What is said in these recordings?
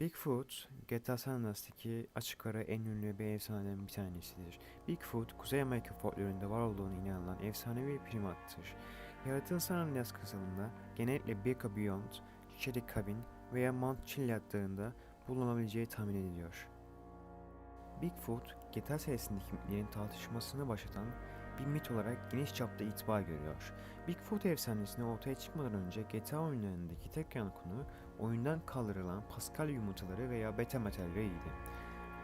Bigfoot, GTA San Andreas'taki açık ara en ünlü bir efsaneden bir tanesidir. Bigfoot, Kuzey Amerika folklorunda var olduğunu inanılan efsanevi bir primattır. Yaratığı San Andreas kısalında genellikle Beka Beyond, Cherry Cabin veya Mount Chiliad dağında bulunabileceği tahmin ediliyor. Bigfoot, GTA serisindeki mitlerin tartışmasını başlatan bir mit olarak geniş çapta itibar görüyor. Bigfoot efsanesini ortaya çıkmadan önce GTA oyunlarındaki tek yan konu oyundan kaldırılan Pascal yumurtaları veya beta materyaliydi.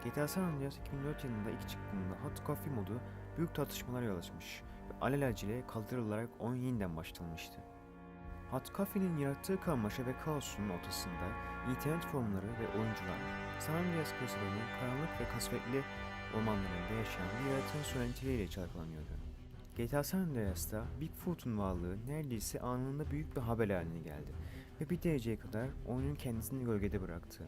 GTA San Andreas 2004 yılında ilk çıktığında Hot Coffee modu büyük tartışmalara yol açmış ve alelacele kaldırılarak oyun yeniden başlatılmıştı. Hot Coffee'nin yarattığı karmaşa ve kaosun ortasında internet forumları ve oyuncular San Andreas kırsalının karanlık ve kasvetli ormanlarında yaşayan bir yaratığın söylentileriyle çalkalanıyordu. GTA San Andreas'ta Bigfoot'un varlığı neredeyse anında büyük bir haber haline geldi ve bir dereceye kadar oyunun kendisini gölgede bıraktı.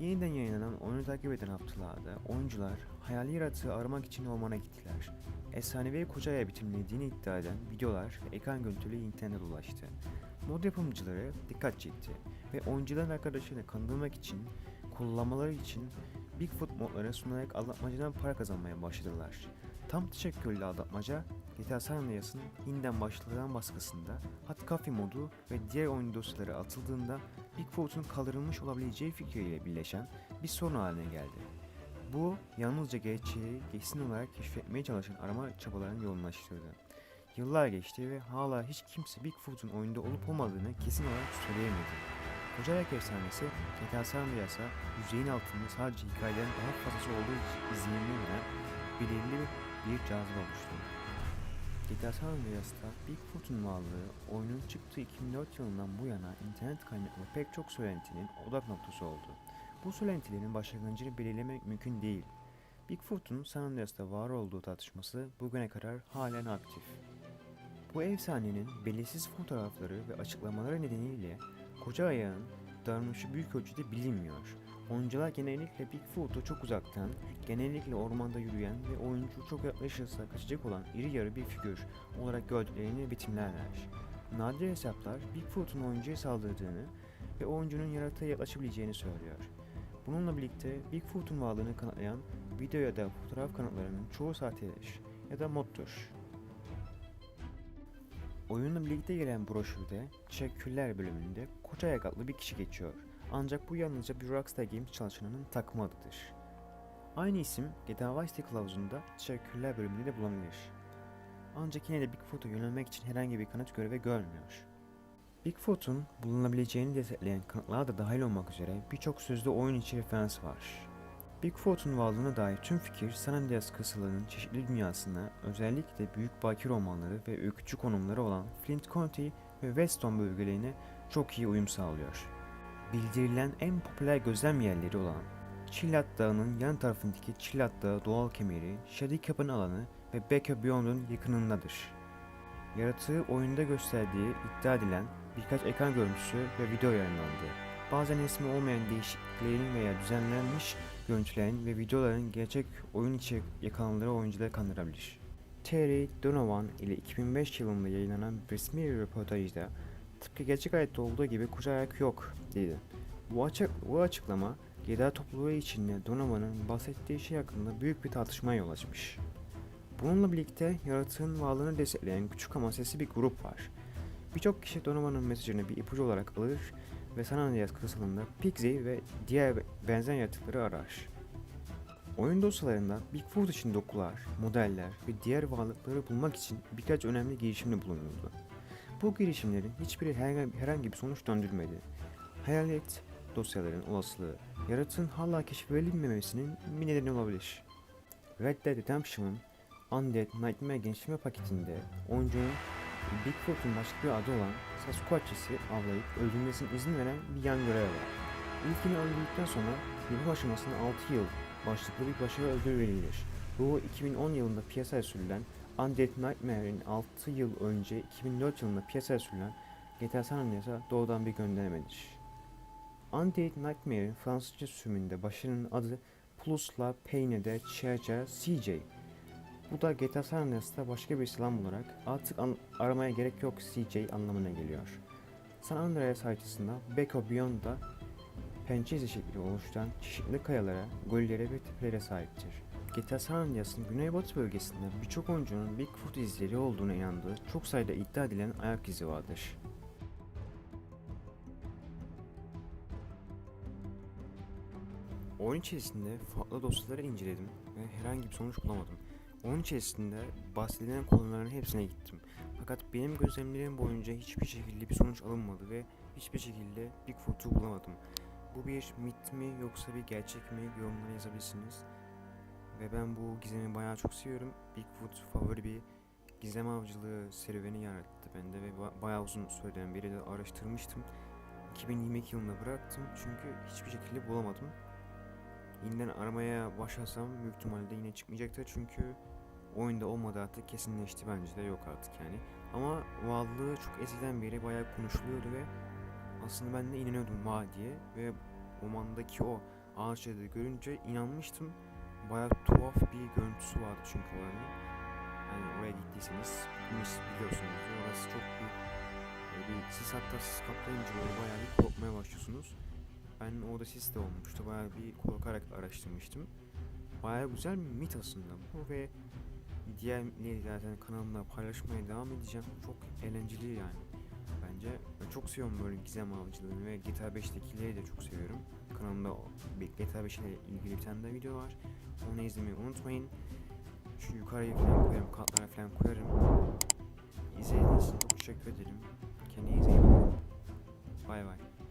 Yeniden yayınlanan oyunu takip eden haftalarda oyuncular hayali yaratığı aramak için ormana gittiler. Efsanevi Koca'ya bitimlediğini iddia eden videolar ve ekran görüntüleri internete ulaştı. Mod yapımcıları dikkat çekti ve oyuncuların arkadaşlarını kandırmak için, kullanmaları için Bigfoot modları sunarak aldatmacadan para kazanmaya başladılar. Tam teşekküllü aldatmaca, GTA San Andreas'ın yeniden başlatılan baskısında Hot Coffee modu ve diğer oyun dosyaları atıldığında Bigfoot'un kaldırılmış olabileceği fikriyle birleşen bir sorun haline geldi. Bu yalnızca gerçeği kesin olarak keşfetmeye çalışan arama çabalarını yoğunlaştırdı. Yıllar geçti ve hala hiç kimse Bigfoot'un oyunda olup olmadığını kesin olarak söyleyemedi. Koca Ayak efsanesi GTA San Andreas'a yüzeyin altında sadece hikayelerin daha fazlası olduğu için izlenimini veren belirli bir cazibe oluştu. GTA San Andreas'ta Bigfoot'un varlığı oyunun çıktığı 2004 yılından bu yana internet kaynaklı pek çok söylentinin odak noktası oldu. Bu söylentilerin başlangıcını belirlemek mümkün değil. Bigfoot'un San Andreas'ta var olduğu tartışması bugüne kadar halen aktif. Bu efsanenin belirsiz fotoğrafları ve açıklamaları nedeniyle koca ayağın davranışı büyük ölçüde bilinmiyor. Oyuncular genellikle Bigfoot'u çok uzaktan, genellikle ormanda yürüyen ve oyuncu çok yaklaşırsa kaçacak olan iri yarı bir figür olarak gördüklerini betimlerler. Nadir hesaplar Bigfoot'un oyuncuya saldırdığını ve oyuncunun yaratığa yaklaşabileceğini söylüyor. Bununla birlikte Bigfoot'un varlığını kanıtlayan video ya da fotoğraf kanıtlarının çoğu sahtedir ya da moddur. Oyunla birlikte gelen broşürde Teşekkürler bölümünde koca ayak adlı bir kişi geçiyor. Ancak bu yalnızca bir Rockstar Games çalışanının takma adıdır. Aynı isim GTA Vice City kılavuzunda Teşekkürler bölümünde de bulunabilir. Ancak yine de Bigfoot'a yönelmek için herhangi bir kanıt görevi görmüyor. Bigfoot'un bulunabileceğini destekleyen kanıtlar da dahil olmak üzere birçok sözlü oyun içi referans var. Bigfoot'un varlığına dair tüm fikir San Andreas kısalığının çeşitli dünyasına özellikle büyük bakir ormanları ve öykücü konumları olan Flint County ve Weston bölgelerine çok iyi uyum sağlıyor. Bildirilen en popüler gözlem yerleri olan Chillat Dağı'nın yan tarafındaki Chillat Dağı doğal kemeri, Shady Cabin alanı ve Becca Beyond'un yakınındadır. Yaratığı oyunda gösterdiği iddia edilen birkaç ekran görüntüsü ve video yayınlandı. Bazen ismi olmayan değişikliklerin veya düzenlenmiş görüntülerin ve videoların gerçek oyun içi yakalananları oyuncuları kandırabilir. Terry Donovan ile 2005 yılında yayınlanan resmi bir röportajda tıpkı gerçek hayatta olduğu gibi koca ayak yok dedi. Bu, açık, bu açıklama GTA topluluğu içinde Donovan'ın bahsettiği şey hakkında büyük bir tartışmaya yol açmış. Bununla birlikte yaratığın varlığını destekleyen küçük ama sesli bir grup var. Birçok kişi Donovan'ın mesajını bir ipucu olarak alır ve San Andreas kısalında Pixie ve diğer benzer yaratıkları arar. Oyun dosyalarında Bigfoot için dokular, modeller ve diğer varlıkları bulmak için birkaç önemli girişimde bulunuldu. Bu girişimlerin hiçbiri herhangi bir sonuç döndürmedi. Hayalet dosyaların olasılığı, yaratığın hala keşfedilmemesinin bir nedeni olabilir. Red Dead Redemption'ın Undead Nightmare genişleme paketinde oyuncunun Bigfoot'un başka bir adı olan Sasquatch'isi avlayıp öldürmesine izin veren bir yan görev var. İlkini öldürdükten sonra yapım aşamasında 6 yıl başlıklı bir başarı ödülü verilir. Bu 2010 yılında piyasaya sürülen Undead Nightmare'in 6 yıl önce 2004 yılında piyasaya sürülen GTA San Andreas'a doğrudan bir göndermedir. Undead Nightmare'in Fransızca sürümünde başarının adı Plus La Peine de Chercha CJ. Bu da GTA San Andreas'ta başka bir selam olarak artık aramaya gerek yok CJ anlamına geliyor. San Andreas haritasında Back of Beyond'da pençe şekli oluşturan çeşitli kayalara, göllere ve tepelere sahiptir. GTA San Andreas'ın güneybatı bölgesinde birçok oyuncunun Bigfoot izleri olduğuna inandığı çok sayıda iddia edilen ayak izi vardır. Oyun içerisinde farklı dosyaları inceledim ve herhangi bir sonuç bulamadım. Oyun içerisinde bahsedilen konuların hepsine gittim. Fakat benim gözlemlerim boyunca hiçbir şekilde bir sonuç alınmadı ve hiçbir şekilde Bigfoot'u bulamadım. Bu bir mit mi yoksa bir gerçek mi yorumlara yazabilirsiniz. Ve ben bu gizemi bayağı çok seviyorum. Bigfoot favori bir gizem avcılığı serüveni yarattı bende ve ba- bayağı uzun süreden beri de araştırmıştım. 2022 yılında bıraktım çünkü hiçbir şekilde bulamadım. Yeniden aramaya başlasam büyük ihtimalle yine çıkmayacaktır çünkü oyunda olmadığı artık kesinleşti bence de yok artık yani. Ama varlığı çok eskiden beri bayağı konuşuluyordu ve aslında ben de inanıyordum var diye ve ormandaki o ağaçları görünce inanmıştım. Bayağı tuhaf bir görüntüsü vardı çünkü oranın. Hani oraya gittiyseniz biliyorsunuz. Orası çok büyük. Böyle bir sis hatta sis kaplayınca böyle bayağı bir korkmaya başlıyorsunuz. Ben orada sis de olmuştu. Bayağı bir korkarak araştırmıştım. Bayağı güzel bir mit aslında bu ve diğer mitleri zaten kanalımda paylaşmaya devam edeceğim. Çok eğlenceli yani. Bence ben çok seviyorum böyle gizem avcılığını ve GTA 5'tekileri de çok seviyorum. Kanalımda GTA 5 ile ilgili bir tane de video var. Onu izlemeyi unutmayın. Şu yukarıya falan koyarım, kartlara falan koyarım. İzlediğiniz için çok teşekkür ederim. Kendinize iyi bakın. Bay bay.